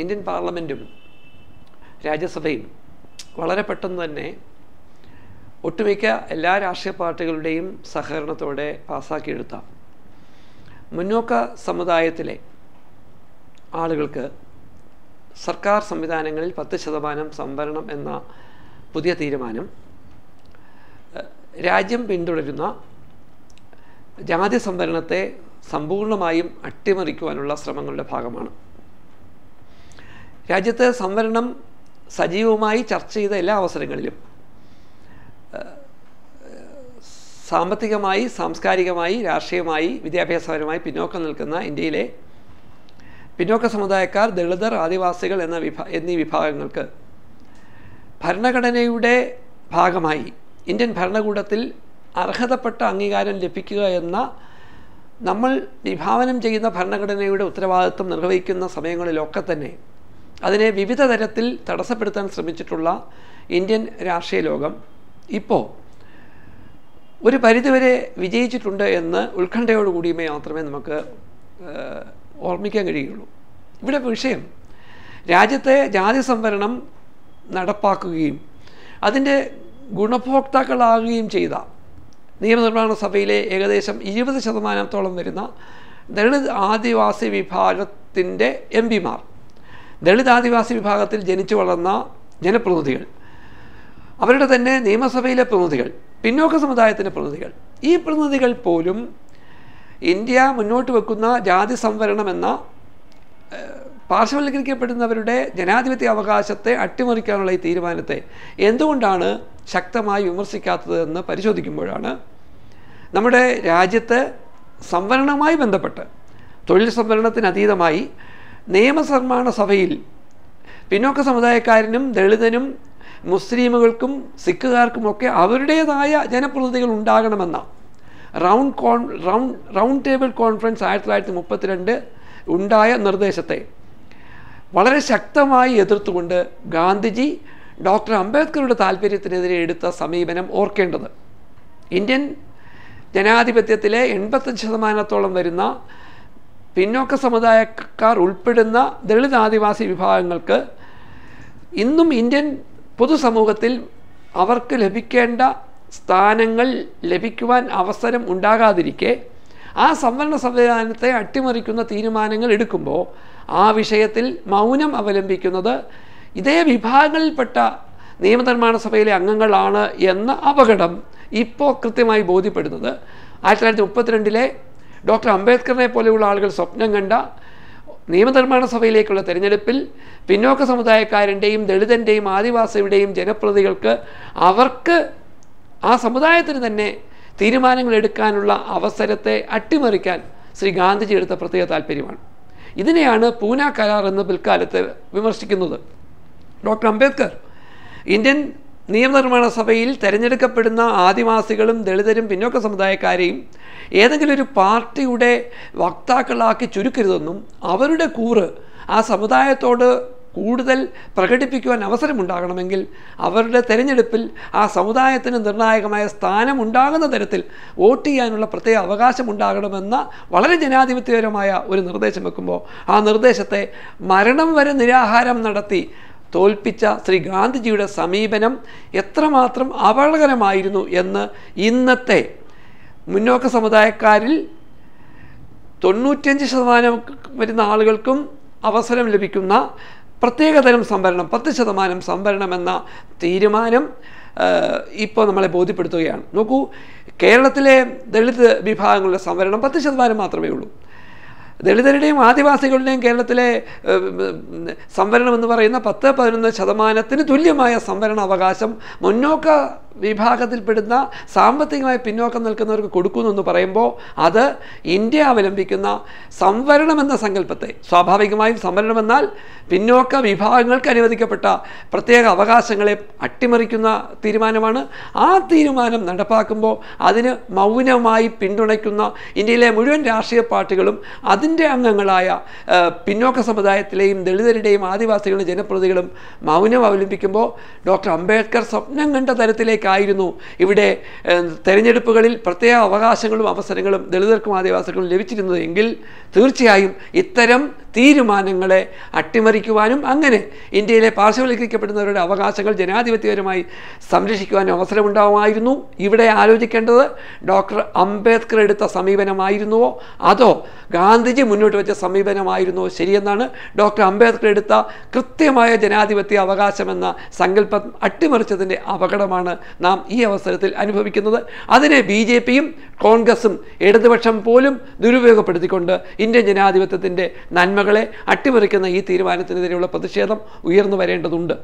Indian പാർലമെന്റും രാജ്യസഭയും വളരെ പെട്ടെന്ന് തന്നെ ഒട്ടുമിക്ക എല്ലാ രാഷ്ട്രീയ പാർട്ടികളുടെയും സഹകരണത്തോടെ പാസ്സാക്കിയെടുത്ത മുന്നോക്ക സമുദായത്തിലെ ആളുകൾക്ക് സർക്കാർ സംവിധാനങ്ങളിൽ പത്ത് ശതമാനം സംവരണം എന്ന പുതിയ തീരുമാനം രാജ്യം പിന്തുടരുന്ന ജാതി സംവരണത്തെ സമ്പൂർണമായും അട്ടിമറിക്കുവാനുള്ള ശ്രമങ്ങളുടെ ഭാഗമാണ്. രാജ്യത്ത് സംവരണം സജീവമായി ചർച്ച ചെയ്ത എല്ലാ അവസരങ്ങളിലും സാമ്പത്തികമായി സാംസ്കാരികമായി രാഷ്ട്രീയമായി വിദ്യാഭ്യാസപരമായി പിന്നോക്കം നിൽക്കുന്ന ഇന്ത്യയിലെ പിന്നോക്ക സമുദായക്കാർ ദളിതർ ആദിവാസികൾ എന്ന വിഭാ എന്നീ വിഭാഗങ്ങൾക്ക് ഭരണഘടനയുടെ ഭാഗമായി ഇന്ത്യൻ ഭരണകൂടത്തിൽ അർഹതപ്പെട്ട അംഗീകാരം ലഭിക്കുക എന്ന നമ്മൾ വിഭാവനം ചെയ്യുന്ന ഭരണഘടനയുടെ ഉത്തരവാദിത്വം നിർവഹിക്കുന്ന സമയങ്ങളിലൊക്കെ തന്നെ അതിനെ വിവിധ തരത്തിൽ തടസ്സപ്പെടുത്താൻ ശ്രമിച്ചിട്ടുള്ള ഇന്ത്യൻ രാഷ്ട്രീയ ലോകം ഇപ്പോൾ ഒരു പരിധിവരെ വിജയിച്ചിട്ടുണ്ട് എന്ന് ഉത്കണ്ഠയോടുകൂടി മാത്രമേ നമുക്ക് ഓർമ്മിക്കാൻ കഴിയുള്ളൂ ഇവിടെ വിഷയം. രാജ്യത്തെ ജാതി സംവരണം നടപ്പാക്കുകയും അതിന്റെ ഗുണഭോക്താക്കളാകുകയും ചെയ്ത നിയമനിർമ്മാണ സഭയിലെ ഏകദേശം ഇരുപത് ശതമാനത്തോളം വരുന്ന ദളിത് ആദിവാസി വിഭാഗത്തിന്റെ എം പിമാർ ദളിത് ആദിവാസി വിഭാഗത്തിൽ ജനിച്ചു വളർന്ന ജനപ്രതിനിധികൾ. അവരുടെ തന്നെ നിയമസഭയിലെ പ്രതിനിധികൾ പിന്നോക്ക സമുദായത്തിന്റെ പ്രതിനിധികൾ. ഈ പ്രതിനിധികൾ പോലും ഇന്ത്യ മുന്നോട്ട് വെക്കുന്ന ജാതി സംവരണം എന്ന പാർശ്വവൽക്കരിക്കപ്പെടുന്നവരുടെ ജനാധിപത്യ അവകാശത്തെ അട്ടിമറിക്കാനുള്ള ഈ തീരുമാനത്തെ എന്തുകൊണ്ടാണ് ശക്തമായി വിമർശിക്കാത്തത് എന്ന് പരിശോധിക്കുമ്പോഴാണ് നമ്മുടെ രാജ്യത്ത് സംവരണവുമായി ബന്ധപ്പെട്ട് തൊഴിൽ സംവരണത്തിന് അതീതമായി നിയമനിർമ്മാണ സഭയിൽ പിന്നോക്ക സമുദായക്കാരനും ദളിതനും മുസ്ലിമുകൾക്കും സിഖുകാർക്കുമൊക്കെ അവരുടേതായ ജനപ്രതിനിധികൾ ഉണ്ടാകണമെന്ന round con round round table conference ആയിരത്തി തൊള്ളായിരത്തി മുപ്പത്തിരണ്ട് ഉണ്ടായ നിർദ്ദേശത്തെ വളരെ ശക്തമായി എതിർത്തുകൊണ്ട് ഗാന്ധിജി ഡോക്ടർ അംബേദ്കറുടെ താല്പര്യത്തിനെതിരെ എടുത്ത സമീപനം ഓർക്കേണ്ടത്. ഇന്ത്യൻ ജനാധിപത്യത്തിലെ എൺപത്തഞ്ച് ശതമാനത്തോളം വരുന്ന പിന്നോക്ക സമുദായക്കാർ ഉൾപ്പെടുന്ന ദളിത് ആദിവാസി വിഭാഗങ്ങൾക്ക് ഇന്നും ഇന്ത്യൻ പൊതുസമൂഹത്തിൽ അവർക്ക് ലഭിക്കേണ്ട സ്ഥാനങ്ങൾ ലഭിക്കുവാൻ അവസരം ഉണ്ടാകാതിരിക്കെ ആ സംവരണ സംവിധാനത്തെ അട്ടിമറിക്കുന്ന തീരുമാനങ്ങൾ എടുക്കുമ്പോൾ ആ വിഷയത്തിൽ മൗനം അവലംബിക്കുന്നത് ഇതേ വിഭാഗങ്ങളിൽപ്പെട്ട നിയമനിർമ്മാണ സഭയിലെ അംഗങ്ങളാണ് എന്ന അപകടം ഇപ്പോൾ കൃത്യമായി ബോധ്യപ്പെടുന്നത്. ആയിരത്തി തൊള്ളായിരത്തി മുപ്പത്തിരണ്ടിലെ ഡോക്ടർ അംബേദ്കറിനെ പോലെയുള്ള ആളുകൾ സ്വപ്നം കണ്ട നിയമനിർമ്മാണ സഭയിലേക്കുള്ള തെരഞ്ഞെടുപ്പിൽ പിന്നോക്ക സമുദായക്കാരന്റെയും ദളിതന്റെയും ആദിവാസിയുടെയും ജനപ്രതികൾക്ക് അവർക്ക് ആ സമുദായത്തിന് തന്നെ തീരുമാനങ്ങൾ എടുക്കാനുള്ള അവസരത്തെ അട്ടിമറിക്കാൻ ശ്രീ ഗാന്ധിജി എടുത്ത പ്രത്യേക താല്പര്യമാണ് ഇതിനെയാണ് പൂന കരാർ എന്ന് പിൽക്കാലത്ത് വിമർശിക്കുന്നത്. ഡോക്ടർ അംബേദ്കർ ഇന്ത്യൻ നിയമനിർമ്മാണ സഭയിൽ തിരഞ്ഞെടുക്കപ്പെടുന്ന ആദിവാസികളും ദളിതരും പിന്നോക്ക സമുദായക്കാരെയും ഏതെങ്കിലും ഒരു പാർട്ടിയുടെ വക്താക്കളാക്കി ചുരുക്കരുതെന്നും അവരുടെ കൂറ് ആ സമുദായത്തോട് കൂടുതൽ പ്രകടിപ്പിക്കുവാൻ അവസരമുണ്ടാകണമെങ്കിൽ അവരുടെ തെരഞ്ഞെടുപ്പിൽ ആ സമുദായത്തിന് നിർണായകമായ സ്ഥാനമുണ്ടാകുന്ന തരത്തിൽ വോട്ട് ചെയ്യാനുള്ള പ്രത്യേക അവകാശമുണ്ടാകണമെന്ന വളരെ ജനാധിപത്യപരമായ ഒരു നിർദ്ദേശം വെക്കുമ്പോൾ ആ നിർദ്ദേശത്തെ മരണം വരെ നിരാഹാരം നടത്തി തോൽപ്പിച്ച ശ്രീ ഗാന്ധിജിയുടെ സമീപനം എത്രമാത്രം അപകടകരമായിരുന്നു എന്ന് ഇന്നത്തെ മുന്നോക്ക സമുദായക്കാരിൽ തൊണ്ണൂറ്റിയഞ്ച് ശതമാനം വരുന്ന ആളുകൾക്കും അവസരം ലഭിക്കുന്ന പ്രത്യേകതരം സംവരണം പത്ത് ശതമാനം സംവരണം എന്ന തീരുമാനം ഇപ്പോൾ നമ്മളെ ബോധ്യപ്പെടുത്തുകയാണ്. നോക്കൂ കേരളത്തിലെ ദളിത് വിഭാഗങ്ങളുടെ സംവരണം പത്ത് ശതമാനം മാത്രമേ ഉള്ളൂ. ദളിതരുടെയും ആദിവാസികളുടെയും കേരളത്തിലെ സംവരണം എന്ന് പറയുന്ന പത്ത് പതിനൊന്ന് ശതമാനത്തിന് തുല്യമായ സംവരണ അവകാശം മുന്നോക്ക വിഭാഗത്തിൽപ്പെടുന്ന സാമ്പത്തികമായി പിന്നോക്കം നിൽക്കുന്നവർക്ക് കൊടുക്കുന്നു എന്ന് പറയുമ്പോൾ അത് ഇന്ത്യ അവലംബിക്കുന്ന സംവരണമെന്ന സങ്കല്പത്തെ സ്വാഭാവികമായും സംവരണമെന്നാൽ പിന്നോക്ക വിഭാഗങ്ങൾക്ക് അനുവദിക്കപ്പെട്ട പ്രത്യേക അവകാശങ്ങളെ അട്ടിമറിക്കുന്ന തീരുമാനമാണ്. ആ തീരുമാനം നടപ്പാക്കുമ്പോൾ അതിന് മൗനമായി പിന്തുണയ്ക്കുന്ന ഇന്ത്യയിലെ മുഴുവൻ രാഷ്ട്രീയ പാർട്ടികളും അതിന്റെ അംഗങ്ങളായ പിന്നോക്ക സമുദായത്തിലെയും ദളിതരുടെയും ആദിവാസികളുടെ ജനപ്രതികളും മൗനം അവലംബിക്കുമ്പോൾ ഡോക്ടർ അംബേദ്കർ സ്വപ്നം കണ്ട തരത്തിലേക്കായിരുന്നു ഇവിടെ തെരഞ്ഞെടുപ്പുകളിൽ പ്രത്യേക അവകാശങ്ങളും അവസരങ്ങളും ദളിതർക്കും ആദിവാസികൾക്കും ലഭിച്ചിരുന്നത് എങ്കിൽ തീർച്ചയായും ഇത്തരം തീരുമാനങ്ങളെ അട്ടിമറിക്കുവാനും അങ്ങനെ ഇന്ത്യയിലെ പാർശ്വവൽക്കരിക്കപ്പെടുന്നവരുടെ അവകാശങ്ങൾ ജനാധിപത്യപരമായി സംരക്ഷിക്കുവാനും അവസരമുണ്ടാവുമായിരുന്നു. ഇവിടെ ആലോചിക്കേണ്ടത് ഡോക്ടർ അംബേദ്കർ എടുത്ത സമീപനമായിരുന്നുവോ? അതോ ഗാന്ധിജി മുന്നോട്ട് വെച്ച സമീപനമായിരുന്നുവോ? ശരിയെന്നാണ് ഡോക്ടർ അംബേദ്കർ എടുത്ത കൃത്യമായ ജനാധിപത്യ അവകാശമെന്ന സങ്കല്പം അട്ടിമറിച്ചതിന്റെ അപകടമാണ് നാം ഈ അവസരത്തിൽ അനുഭവിക്കുന്നത്. അതിനെ ബി ജെ പിയും കോൺഗ്രസും ഇടതുപക്ഷം പോലും ദുരുപയോഗപ്പെടുത്തിക്കൊണ്ട് ഇന്ത്യൻ ജനാധിപത്യത്തിന്റെ നന്മകളെ അട്ടിമറിക്കുന്ന ഈ തീരുമാനത്തിനെതിരെയുള്ള പ്രതിഷേധം ഉയർന്നു വരേണ്ടതുണ്ട്.